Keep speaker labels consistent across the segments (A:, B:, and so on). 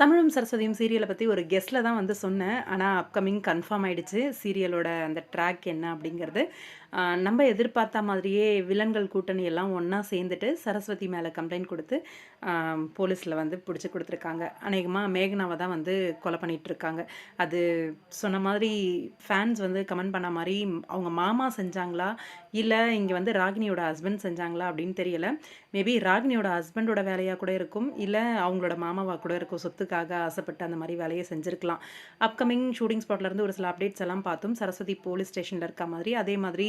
A: தமிழும் சரஸ்வதியும் சீரியலை பற்றி ஒரு கெஸ்ட்டில் தான் வந்து சொன்னேன். ஆனால் அப்கமிங் கன்ஃபார்ம் ஆகிடுச்சு சீரியலோட அந்த ட்ராக் என்ன அப்படிங்கிறது. நம்ம எதிர்பார்த்த மாதிரியே வில்லன்கள் கூட்டணி எல்லாம் ஒன்றா சேர்ந்துட்டு சரஸ்வதி மேலே கம்ப்ளைண்ட் கொடுத்து போலீஸில் வந்து பிடிச்சி கொடுத்துருக்காங்க. அநேகமாக மேகனாவை தான் வந்து கொலை பண்ணிகிட்ருக்காங்க அது சொன்ன மாதிரி ஃபேன்ஸ் வந்து கமெண்ட் பண்ண மாதிரி அவங்க மாமா செஞ்சாங்களா? இல்லை இங்கே வந்து ராகினியோட ஹஸ்பண்ட் செஞ்சாங்களா அப்படின்னு தெரியல. மேபி ராகினியோட ஹஸ்பண்டோட வேலையாக கூட இருக்கும். இல்லை அவங்களோட மாமாவாக கூட இருக்கும். சொத்துக்காக ஆசைப்பட்டு அந்த மாதிரி வேலையை செஞ்சுருக்கலாம். அப்கமிங் ஷூட்டிங் ஸ்பாட்லேருந்து ஒரு சில அப்டேட்ஸ் எல்லாம் பார்த்தோம். சரஸ்வதி போலீஸ் ஸ்டேஷனில் இருக்க மாதிரி. அதே மாதிரி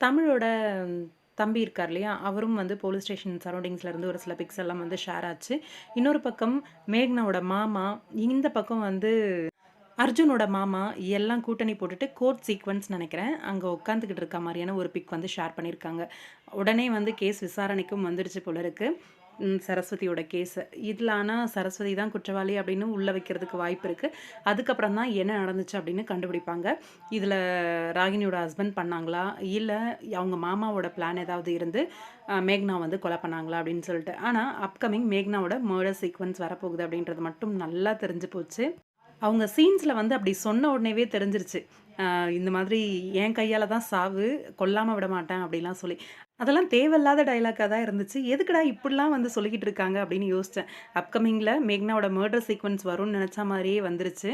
A: தமிழோட தம்பி இருக்கார் இல்லையா? அவரும் வந்து போலீஸ் ஸ்டேஷன் சரௌண்டிங்ஸ்லேருந்து ஒரு சில பிக்ஸ் எல்லாம் வந்து ஷேர் ஆச்சு. இன்னொரு பக்கம் மேக்னாவோட மாமா இந்த பக்கம் வந்து அர்ஜுனோட மாமா எல்லாம் கூட்டணி போட்டுட்டு கோர்ட் சீக்வன்ஸ் நினைக்கிறேன். அங்கே உட்காந்துக்கிட்டு இருக்க மாதிரியான ஒரு பிக் வந்து ஷேர் பண்ணியிருக்காங்க. உடனே வந்து கேஸ் விசாரணைக்கும் வந்துடுச்சு போல இருக்குது சரஸ்வதியோட கேஸு. இதில் ஆனால் சரஸ்வதி தான் குற்றவாளி அப்படின்னு உள்ளே வைக்கிறதுக்கு வாய்ப்பு இருக்குது அதுக்கப்புறம் தான் என்ன நடந்துச்சு அப்படின்னு கண்டுபிடிப்பாங்க. இதில் ராகினியோட ஹஸ்பண்ட் பண்ணாங்களா? இல்லை அவங்க மாமாவோட பிளான் ஏதாவது இருந்து மேக்னா வந்து கொலை பண்ணாங்களா அப்படின்னு சொல்லிட்டு. ஆனால் அப்கமிங் மேக்னாவோட மர்டர் சீக்வன்ஸ் வரப்போகுது அப்படின்றது மட்டும் நல்லா தெரிஞ்சு போச்சு. அவங்க சீன்ஸில் வந்து அப்படி சொன்ன உடனேவே தெரிஞ்சிருச்சு. இந்த மாதிரி என் கையால் தான் சாவு கொல்லாமல் விட மாட்டேன் அப்படிலாம் சொல்லி. அதெல்லாம் தேவையில்லாத டைலாக்காக தான் இருந்துச்சு. எதுக்குடா இப்படிலாம் வந்து சொல்லிக்கிட்டு இருக்காங்க அப்படின்னு யோசித்தேன் அப்கமிங்கில் மேக்னாவோட மர்டர் சீக்வன்ஸ் வரும்னு நினச்ச மாதிரியே வந்துருச்சு.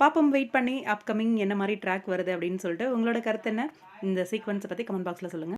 A: பாப்போம் வெயிட் பண்ணி அப்கமிங் என்ன மாதிரி ட்ராக் வருது அப்படின்னு சொல்லிட்டு உங்களோட கருத்து என்ன? இந்த சீக்வன்ஸை பற்றி கமெண்ட் பாக்ஸில் சொல்லுங்கள்